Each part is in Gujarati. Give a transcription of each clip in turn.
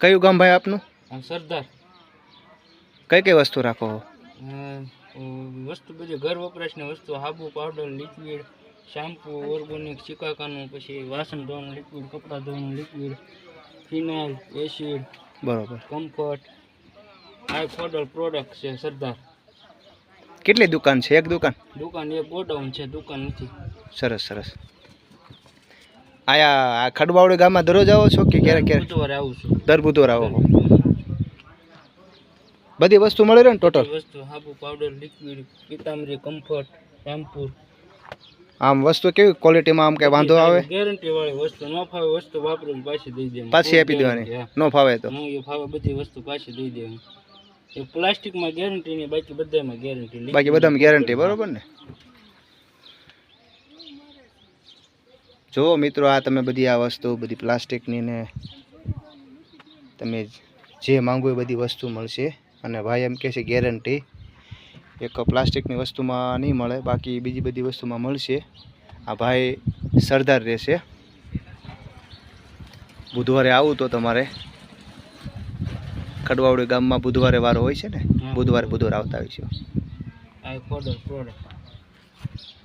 કયું ગામ ભાઈ આપનું? સરદાર. કઈ કઈ વસ્તુ રાખો વસ્તુ બધી ઘર વપરાશની વસ્તુ હાબુ પાવડર લિક્વિડ શેમ્પુ ઓર્ગોનિક સિકાકાનું પછી વાસણ ધોવાનું લિક્વિડ કપડાં ધોવાનું લિક્વિડ ફિનાઇલ એસિડ બરોબર. કમ્ફર્ટ આ ફોડલ પ્રોડક્ટ છે સરદાર. કેટલી દુકાન છે? એક દુકાન? દુકાન એક ગોડાઉન છે દુકાન નથી. સરસ સરસ. આયા આ ખડબાવડી ગામમાં દરરોજ આવો છો કે ક્યારે ક્યારે બુધવારે આવું છું. દર બુધવારે આવો બધી વસ્તુ મળે ને ટોટલ વસ્તુ હાબુ પાવડર લિક્વિડ પીતામરી કમ્ફર્ટ શેમ્પુ આમ વસ્તુ કેવી ક્વોલિટીમાં આમ કઈ વાંધો આવે? ગેરંટી વાળી વસ્તુ ન ફાવે વસ્તુ વાપરીને પાછી દઈ દેવાની પાછી આપી દેવાની? ન ફાવે તો? હું એ ફાવે બધી વસ્તુ પાછી દઈ દેવાની એ પ્લાસ્ટિકમાં ગેરંટી નહીં બાકી બધામાં ગેરંટી બાકી બધામાં ગેરંટી બરોબર ને? જુઓ મિત્રો આ તમે બધી આ વસ્તુ બધી પ્લાસ્ટિકની ને તમે જે માંગો એ બધી વસ્તુ મળશે. અને ભાઈ એમ કહે છે ગેરંટી. એક પ્લાસ્ટિકની વસ્તુમાં નહીં મળે બાકી બીજી બધી વસ્તુમાં મળશે. આ ભાઈ સરદાર રહેશે. બુધવારે આવું તો તમારે. ખડવાવડી ગામમાં બુધવારે વારો હોય છે ને? બુધવારે બુધવારે. આવતા હોય છે.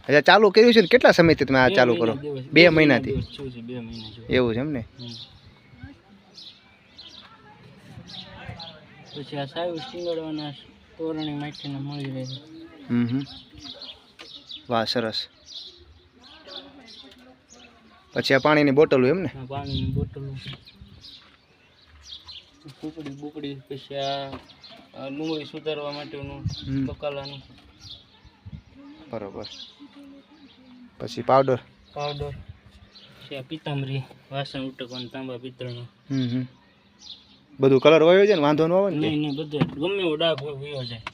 અચ્છા ચાલુ કર્યું છે ને કેટલા સમયથી તમે આ ચાલુ કરો? બે મહિનાથી? એવું છે. એમ ને? પછી આ સાયું શિંગડવાના તોરણી માટીને મળી રહે હમ વાહ સરસ. પછી આ પાણીની બોટલો એમ ને? પાણીની બોટલો કુકડી બુકડી પછી આ ડુંગળી સુધારવા માટેનું. બકાલાનું. બરોબર. પછી પાવડર પાવડર છે પિતાંબરી વાસણ ઉટકવાનું તાંબા પિત્તળનું. હમ હમ. બધું કલર વયો છે ને? વાંધો ન આવે ને નહીં નહીં બધે ગમે એવો ડાઘ હોય વયો જાય.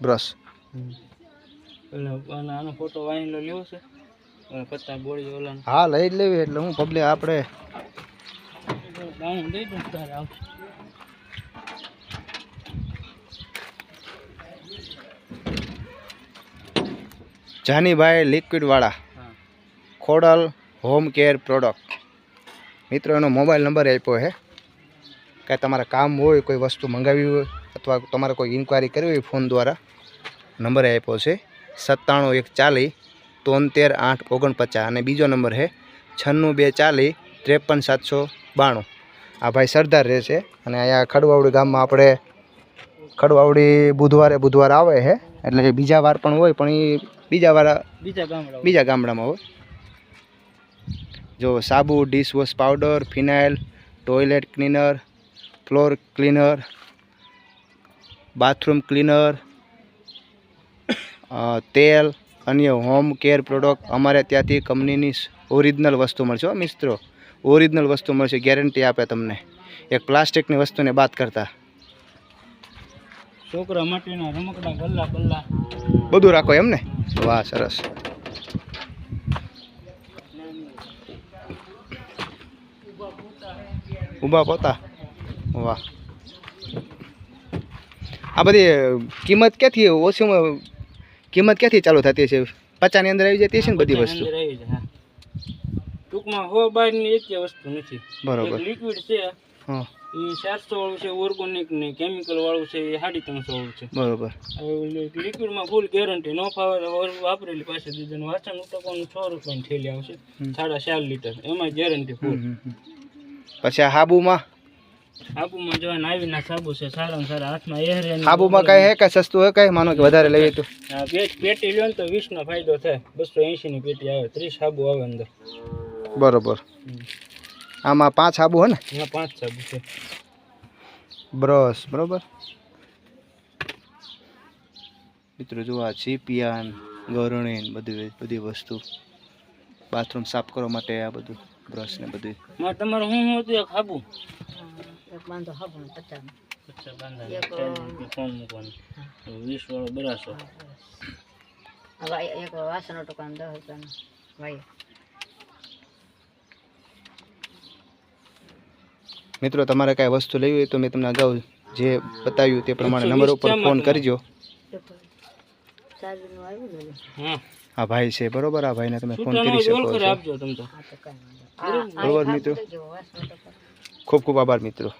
બ્રશ આનો ફોટો વાઈનલો લેવો છે. પત્તા ગોળી ઓલા હા લઈ જ લેવી એટલે હું પબ્લિક આપણે દઈ દઉં તારે આવશે Janibhai લિક્વિડવાળા. Khodal home care product. મિત્રો એનો મોબાઈલ નંબર આપ્યો છે કે તમારે કામ હોય કોઈ વસ્તુ મંગાવી હોય અથવા તમારે કોઈ ઇન્ક્વાયરી કરવી હોય ફોન દ્વારા નંબર આપ્યો છે સત્તાણું એક ચાલીસ તોતેર આઠ ઓગણપચાસ અને બીજો નંબર છે છન્નું બે ચાલીસ ત્રેપન સાતસો બાણું. આ ભાઈ સરદાર રહે છે અને અહીંયા ખડવાવડી ગામમાં આપણે ખડવાવડી બુધવારે બુધવાર આવે છે એટલે બીજા વાર પણ હોય પણ એ બીજા વાળા બીજા ગામડા બીજા ગામડામાં હોય જો સાબુ dishwash powder phenyl toilet cleaner floor cleaner bathroom cleaner તેલ અન્ય હોમ કેર પ્રોડક્ટ અમારે ત્યાંથી કંપનીની ઓરિજિનલ વસ્તુ મળશે હો મિત્રો. ઓરિજિનલ વસ્તુ મળશે ગેરંટી આપે તમને. એક પ્લાસ્ટિકની વસ્તુને બાદ કરતા. છોકરા માટેના રમકડા ગલ્લા બલ્લા બધું રાખો એમ ને વાહ સરસ. ઊભા પોતા. વાહ. આ બધી કિંમત ક્યાંથી ઓછીમાં કિંમત ક્યાંથી ચાલુ થતી છે? પચાસની અંદર આવી જતી છે ને બધી વસ્તુ. ટૂંકમાં હો બારની એક વસ્તુ નથી. બરોબર. લિક્વિડ છે એ ચારસો વાળું છે ઓર્ગોનિક ને કેમિકલ વાળું છે એ સાડી ત્રણસો વાળું છે. બરોબર. લિક્વિડમાં ફૂલ ગેરંટી નો ફાવે વાપરેલી પાસે દીધું વાસણ ઉતકવાનું છ રૂપિયાની થેલી આવશે. સાડા ચાર લીટર. એમાં ગેરંટી ફૂલ. પછી હાબુમાં? સાબુમાં જોવાને આવીના સાબુ છે સારામાં સારા હાથમાં એહરે હાબુમાં કઈ હે કે સસ્તું હે કઈ? માનો કે વધારે તો. પેટી લ્યો ને તો વીસનો ફાયદો થાય. બસો એંશીની પેટી આવે ત્રીસ હાબુ આવે અંદર. બરોબર. આમાં પાંચ આબુ હે ને? પાંચ આબુ છે. બ્રશ બરોબર. મિત્રો જો આ ચીપિયાન ગરણી ને બધી બધી વસ્તુ. બાથરૂમ સાફ કરવા માટે આ બધું બ્રશ ને બધું. માં તમારે શું શું હતું એક હાબુ એક બાંધો હાબુ પચાસ. પચાસ બાંધા ફોન મૂકવાનું. વીસ વાળો બરાસો. હવે એક વાસણ ટોકાનું દસ રૂપિયાનું. ભાઈ મિત્રો તમારે કાંઈ વસ્તુ લેવી હોય તો મેં તમને અગાઉ જે બતાવ્યું તે પ્રમાણે નંબર ઉપર ફોન કરજો. ચાર્જરનું આવ્યું ને હા. આ ભાઈ છે બરોબર? આ ભાઈને તમે ફોન કરી શકો છો. બરોબર મિત્રો. ખૂબ ખૂબ આભાર મિત્રો.